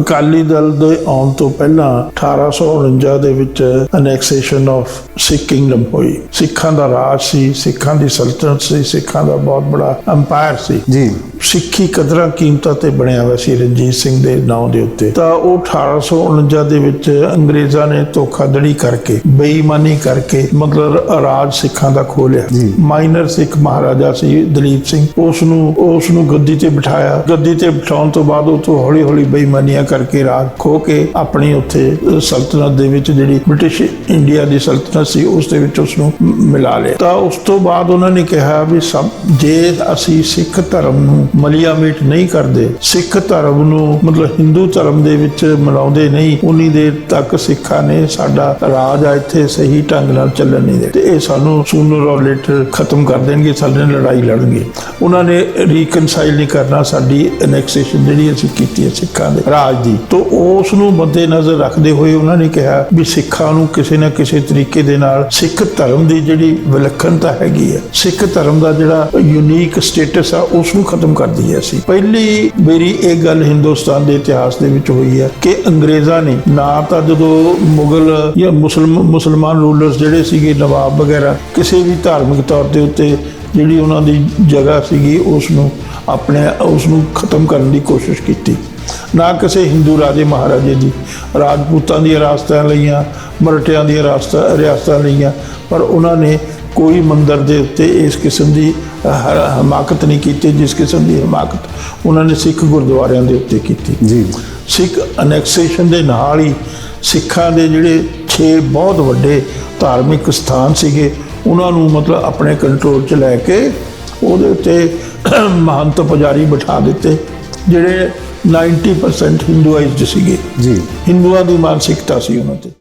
ਅਕਾਲੀ ਦਲ ਦੇ ਆਉਣ ਤੋਂ ਪਹਿਲਾਂ 1849 ਦੇ ਵਿੱਚ ਅਨੈਕਸੇਸ਼ਨ ਆਫ ਸਿੱਖ ਕਿੰਗਡਮ ਹੋਈ। ਸਿੱਖਾਂ ਦਾ ਰਾਜ ਸੀ ਸਿੱਖਾਂ ਦੀ ਸਲਤਨਤ ਸੀ ਸਿੱਖਾਂ ਦਾ ਬਹੁਤ ਬੜਾ ਅੰਪਾਇਰ ਸੀ। ਜੀ। ਸਿੱਖੀ ਕਦਰਾਂ ਕੀਮਤਾਂ ਤੇ ਬਣਿਆ ਹੋਇਆ ਸੀ ਰਣਜੀਤ ਸਿੰਘ ਦੇ ਨਾਂ ਦੇ ਉੱਤੇ। ਤਾਂ ਉਹ 1849 ਦੇ ਵਿੱਚ ਅੰਗਰੇਜ਼ਾਂ ਨੇ ਧੋਖਾਧੜੀ ਕਰਕੇ ਬੇਈਮਾਨੀ ਕਰਕੇ ਮਤਲਬ ਰਾਜ ਸਿੱਖਾਂ ਦਾ ਖੋਹ ਲਿਆ। ਜੀ। ਮਾਈਨਰ ਸਿੱਖ ਮਹਾਰਾਜਾ ਸੀ ਦਲੀਪ ਸਿੰਘ। ਉਸ ਨੂੰ ਉਸ ਨੂੰ ਗੱਦੀ ਤੇ ਬਿਠਾਇਆ। ਗੱਦੀ ਤੇ ਬਿਠਾਉਣ ਤੋਂ ਬਾਅਦ ਉਹ ਤੋਂ ਹੌਲੀ ਹੌਲੀ ਬੇਈਮਾਨੀਆਂ ਕਰਕੇ ਰਾਜ ਖੋ ਕੇ ਆਪਣੀ ਉੱਥੇ ਸਲਤਨਤ ਦੇ ਵਿੱਚ ਜਿਹੜੀ ਬ੍ਰਿਟਿਸ਼ ਇੰਡੀਆ ਦੀ ਸਲਤਨਤ ਸੀ, ਉਸ ਦੇ ਵਿੱਚ ਉਸ ਨੂੰ ਮਿਲਾ ਲਿਆ। ਤਾਂ ਉਸ ਤੋਂ ਬਾਅਦ ਉਹਨਾਂ ਨੇ ਕਿਹਾ ਵੀ ਸਭ, ਜੇ ਅਸੀਂ ਸਿੱਖ ਧਰਮ ਨੂੰ ਮਲੀਆ ਮੀਟ ਨਹੀਂ ਕਰਦੇ, ਸਿੱਖ ਧਰਮ ਨੂੰ ਮਤਲਬ ਹਿੰਦੂ ਧਰਮ ਦੇ ਵਿੱਚ ਮਿਲਾਉਂਦੇ ਨਹੀਂ, ਉਨੀ ਦੇਰ ਤੱਕ ਸਿੱਖਾਂ ਨੇ ਸਾਡਾ ਰਾਜ ਆ, ਇੱਥੇ ਸਹੀ ਢੰਗ ਨਾਲ ਚੱਲਣ ਨਹੀਂ ਦੇ ਤੇ ਇਹ ਸਾਨੂੰ ਸੂਨਰ ਔਰ ਲੇਟਰ ਖਤਮ ਕਰ ਦੇਣਗੇ, ਸਾਡੇ ਨਾਲ ਲੜਾਈ ਲੜਨਗੇ। ਉਹਨਾਂ ਨੇ ਰੀਕਨਸਾਈਲ ਨਹੀਂ ਕਰਨਾ, ਸਾਡੀ ਐਨੈਕਸੇਸ਼ਨ ਜਿਹੜੀ ਅਸੀਂ ਕੀਤੀ ਹੈ ਸਿੱਖਾਂ ਦੇ ਰਾਜ ਦੀ। ਤੋਂ ਉਸ ਨੂੰ ਮੱਦੇ ਨਜ਼ਰ ਰੱਖਦੇ ਹੋਏ ਉਹਨਾਂ ਨੇ ਕਿਹਾ ਵੀ ਸਿੱਖਾਂ ਨੂੰ ਕਿਸੇ ਨਾ ਕਿਸੇ ਤਰੀਕੇ ਦੇ ਨਾਲ ਸਿੱਖ ਧਰਮ ਦੀ ਜਿਹੜੀ ਵਿਲੱਖਣਤਾ ਹੈਗੀ ਹੈ, ਸਿੱਖ ਧਰਮ ਦਾ ਜਿਹੜਾ ਯੂਨੀਕ ਸਟੇਟਸ ਆ ਉਸ ਨੂੰ ਖਤਮ ਕਰ ਦਈਏ ਅਸੀਂ। ਪਹਿਲੀ ਮੇਰੀ ਇਹ ਗੱਲ ਹਿੰਦੁਸਤਾਨ ਦੇ ਇਤਿਹਾਸ ਦੇ ਵਿੱਚ ਹੋਈ ਹੈ ਕਿ ਅੰਗਰੇਜ਼ਾਂ ਨੇ ਨਾ ਤਾਂ ਜਦੋਂ ਮੁਗਲ ਜਾਂ ਮੁਸਲਮ, ਮੁਸਲਮਾਨ ਰੂਲਰਸ ਜਿਹੜੇ ਸੀਗੇ, ਨਵਾਬ ਵਗੈਰਾ, ਕਿਸੇ ਵੀ ਧਾਰਮਿਕ ਤੌਰ ਦੇ ਉੱਤੇ ਜਿਹੜੀ ਉਹਨਾਂ ਦੀ ਜਗ੍ਹਾ ਸੀਗੀ ਉਸ ਨੂੰ ਆਪਣੇ ਉਸ ਨੂੰ ਖਤਮ ਕਰਨ ਦੀ ਕੋਸ਼ਿਸ਼ ਕੀਤੀ। ਨਾ ਕਿਸੇ ਹਿੰਦੂ ਰਾਜੇ ਮਹਾਰਾਜੇ ਦੀ ਰਾਜਪੂਤਾਂ ਦੀਆਂ ਰਿਆਸਤਾਂ ਲਈਆਂ ਮਰਟਿਆਂ ਦੀਆਂ ਰਿਆਸਤਾਂ ਰਿਆਸਤਾਂ ਲਈਆਂ ਪਰ ਉਹਨਾਂ ਨੇ ਕੋਈ ਮੰਦਰ ਦੇ ਉੱਤੇ ਇਸ ਕਿਸਮ ਦੀ ਹਮਾਕਤ ਨਹੀਂ ਕੀਤੀ ਜਿਸ ਕਿਸਮ ਦੀ ਹਮਾਕਤ ਉਹਨਾਂ ਨੇ ਸਿੱਖ ਗੁਰਦੁਆਰਿਆਂ ਦੇ ਉੱਤੇ ਕੀਤੀ। ਜੀ। ਸਿੱਖ ਅਨੈਕਸੇਸ਼ਨ ਦੇ ਨਾਲ ਹੀ ਸਿੱਖਾਂ ਦੇ ਜਿਹੜੇ 6 ਬਹੁਤ ਵੱਡੇ ਧਾਰਮਿਕ ਸਥਾਨ ਸੀਗੇ ਉਹਨਾਂ ਨੂੰ ਮਤਲਬ ਆਪਣੇ ਕੰਟਰੋਲ 'ਚ ਲੈ ਕੇ ਉਹਦੇ ਉੱਤੇ ਮਹੰਤ ਪੁਜਾਰੀ ਬਿਠਾ ਦਿੱਤੇ ਜਿਹੜੇ 90% ਹਿੰਦੂਆਈਜ਼ਡ ਸੀਗੇ। ਜੀ। ਹਿੰਦੂਆਂ ਦੀ ਮਾਨਸਿਕਤਾ ਸੀ ਉਹਨਾਂ ਤੇ।